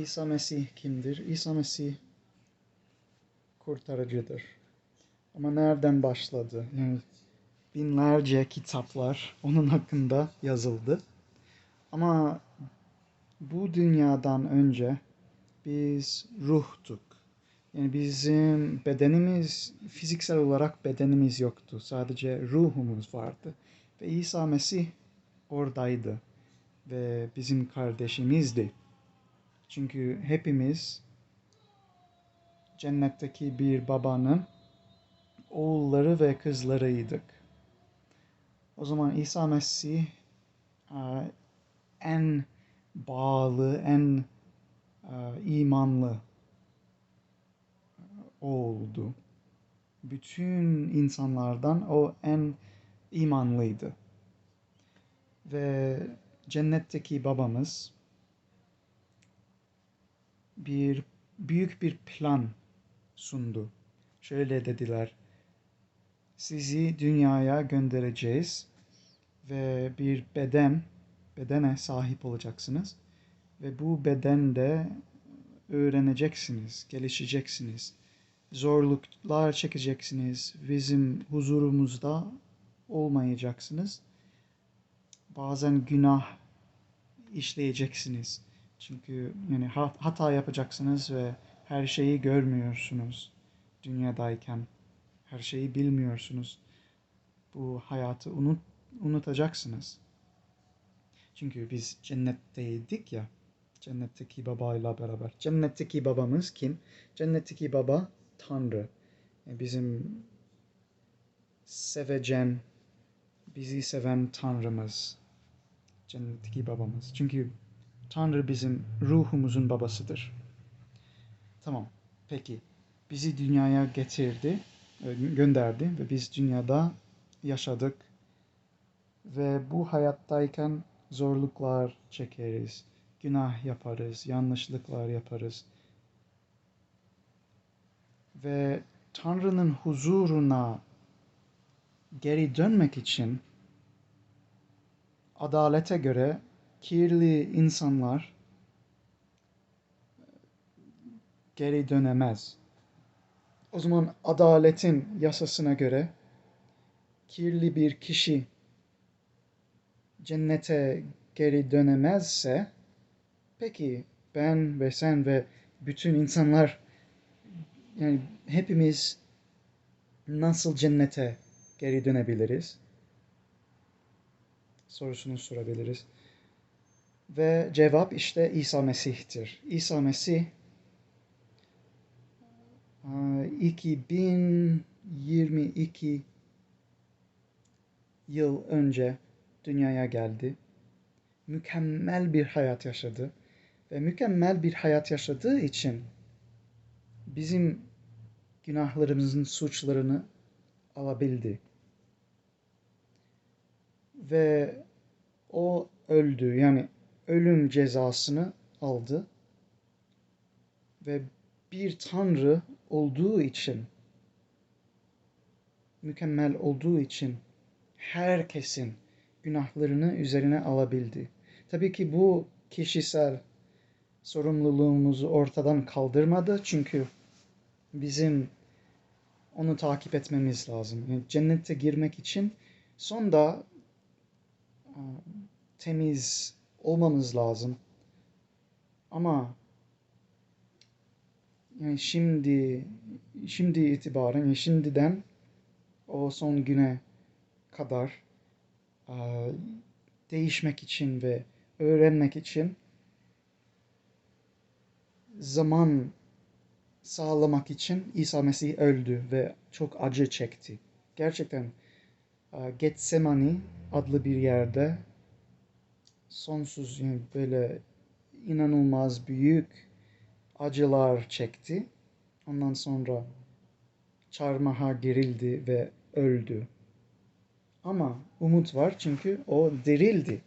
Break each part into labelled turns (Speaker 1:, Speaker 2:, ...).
Speaker 1: İsa Mesih kimdir? İsa Mesih kurtarıcıdır. Ama nereden başladı? Yani binlerce kitaplar onun hakkında yazıldı. Ama bu dünyadan önce biz ruhtuk. Yani bizim bedenimiz, fiziksel olarak bedenimiz yoktu. Sadece ruhumuz vardı. Ve İsa Mesih oradaydı. Ve bizim kardeşimizdi. Çünkü hepimiz cennetteki bir babanın oğulları ve kızlarıydık. O zaman İsa Mesih en bağlı, en imanlı oldu. Bütün insanlardan o en imanlıydı. Ve cennetteki babamız bir büyük bir plan sundu. Şöyle dediler. Sizi dünyaya göndereceğiz ve bir beden, bedene sahip olacaksınız. Ve bu bedende öğreneceksiniz, gelişeceksiniz. Zorluklar çekeceksiniz. Bizim huzurumuzda olmayacaksınız. Bazen günah işleyeceksiniz. Çünkü yani hata yapacaksınız ve her şeyi görmüyorsunuz dünyadayken. Her şeyi bilmiyorsunuz. Bu hayatı unut, unutacaksınız. Çünkü biz cennetteydik ya. Cennetteki babayla beraber. Cennetteki babamız kim? Cennetteki baba Tanrı. Yani bizim sevecen, bizi seven Tanrımız. Cennetteki babamız. Çünkü Tanrı bizim ruhumuzun babasıdır. Tamam. Peki. Bizi dünyaya getirdi, e, gönderdi ve biz dünyada yaşadık. Ve bu hayattayken zorluklar çekeriz, günah yaparız, yanlışlıklar yaparız. Ve Tanrı'nın huzuruna geri dönmek için adalete göre kirli insanlar geri dönemez. O zaman adaletin yasasına göre kirli bir kişi cennete geri dönemezse peki ben ve sen ve bütün insanlar yani hepimiz nasıl cennete geri dönebiliriz? Sorusunu sorabiliriz. Ve cevap işte İsa Mesih'tir. İsa Mesih 2022 yıl önce dünyaya geldi. Mükemmel bir hayat yaşadı ve mükemmel bir hayat yaşadığı için bizim günahlarımızın suçlarını alabildi. Ve o öldü yani ölüm cezasını aldı. Ve bir tanrı olduğu için mükemmel olduğu için herkesin günahlarını üzerine alabildi. Tabii ki bu kişisel sorumluluğumuzu ortadan kaldırmadı çünkü bizim onu takip etmemiz lazım. Yani cennete girmek için sonda temiz olmamız lazım. Ama yani şimdi şimdi itibaren yani şimdiden o son güne kadar değişmek için ve öğrenmek için zaman sağlamak için İsa Mesih öldü ve çok acı çekti. Gerçekten Getsemani adlı bir yerde sonsuz böyle inanılmaz büyük acılar çekti. Ondan sonra çarmıha gerildi ve öldü. Ama umut var çünkü o dirildi.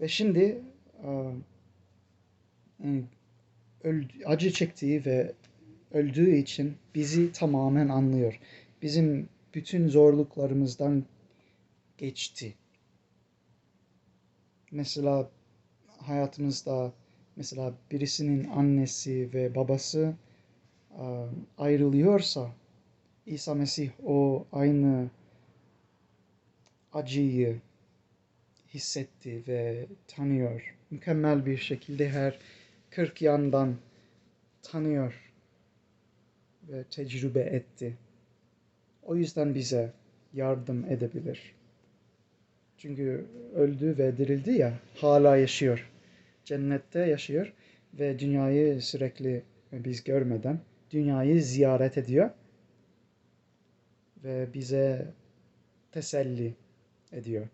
Speaker 1: Ve şimdi öldü, acı çektiği ve öldüğü için bizi tamamen anlıyor. Bizim bütün zorluklarımızdan geçti. Mesela hayatımızda Mesela birisinin annesi ve babası e, ayrılıyorsa İsa Mesih o aynı acıyı hissetti ve tanıyor. Mükemmel bir şekilde her 40 yandan tanıyor ve tecrübe etti. O yüzden bize yardım edebilir. Çünkü öldü ve dirildi ya, hala yaşıyor. Cennette yaşıyor ve dünyayı sürekli biz görmeden dünyayı ziyaret ediyor ve bize teselli ediyor.